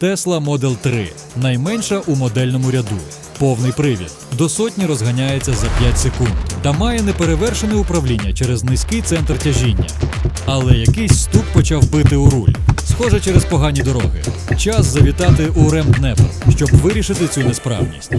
Tesla Model 3, найменша у модельному ряду. Повний привід. До сотні розганяється за 5 секунд та має неперевершене управління через низький центр тяжіння. Але якийсь стук почав бити у руль. Схоже, через погані дороги. Час завітати у Ремднепр, щоб вирішити цю несправність.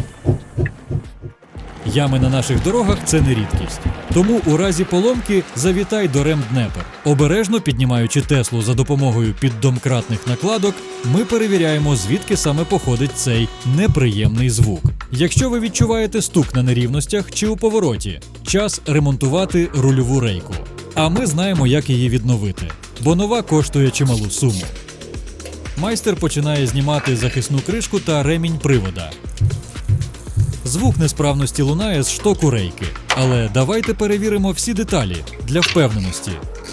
Ями на наших дорогах це не рідкість. Тому у разі поломки завітай до Ремднепер. Обережно піднімаючи Теслу за допомогою піддомкратних накладок, ми перевіряємо, звідки саме походить цей неприємний звук. Якщо ви відчуваєте стук на нерівностях чи у повороті, час ремонтувати рульову рейку. А ми знаємо, як її відновити, бо нова коштує чималу суму. Майстер починає знімати захисну кришку та ремінь привода. Звук несправності лунає з штоку рейки. Але давайте перевіримо всі деталі для впевненості.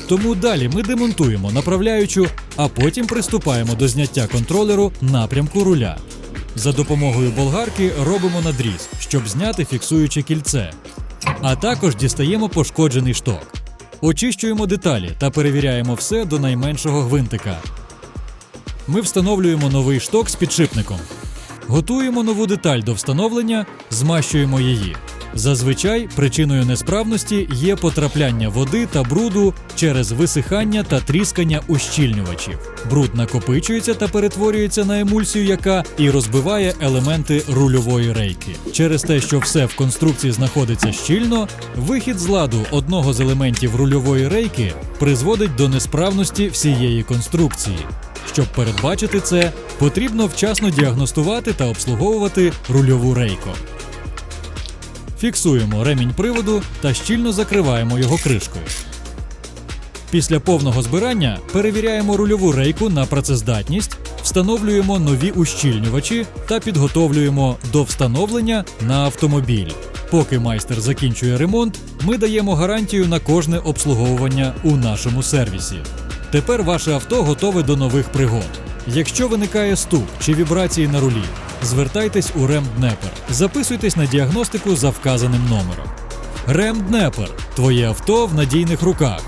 Тому далі ми демонтуємо направляючу, а потім приступаємо до зняття контролеру напрямку руля. За допомогою болгарки робимо надріз, щоб зняти фіксуюче кільце. А також дістаємо пошкоджений шток. Очищуємо деталі та перевіряємо все до найменшого гвинтика. Ми встановлюємо новий шток з підшипником. Готуємо нову деталь до встановлення, змащуємо її. Зазвичай причиною несправності є потрапляння води та бруду через висихання та тріскання ущільнювачів. Бруд накопичується та перетворюється на емульсію, яка і розбиває елементи рульової рейки. Через те, що все в конструкції знаходиться щільно, вихід з ладу одного з елементів рульової рейки призводить до несправності всієї конструкції. Щоб передбачити це, потрібно вчасно діагностувати та обслуговувати рульову рейку. Фіксуємо ремінь приводу та щільно закриваємо його кришкою. Після повного збирання перевіряємо рульову рейку на працездатність, встановлюємо нові ущільнювачі та підготовлюємо до встановлення на автомобіль. Поки майстер закінчує ремонт, ми даємо гарантію на кожне обслуговування у нашому сервісі. Тепер ваше авто готове до нових пригод. Якщо виникає стук чи вібрації на рулі, звертайтесь у Ремднепер. Записуйтесь на діагностику за вказаним номером. Ремднепер твоє авто в надійних руках.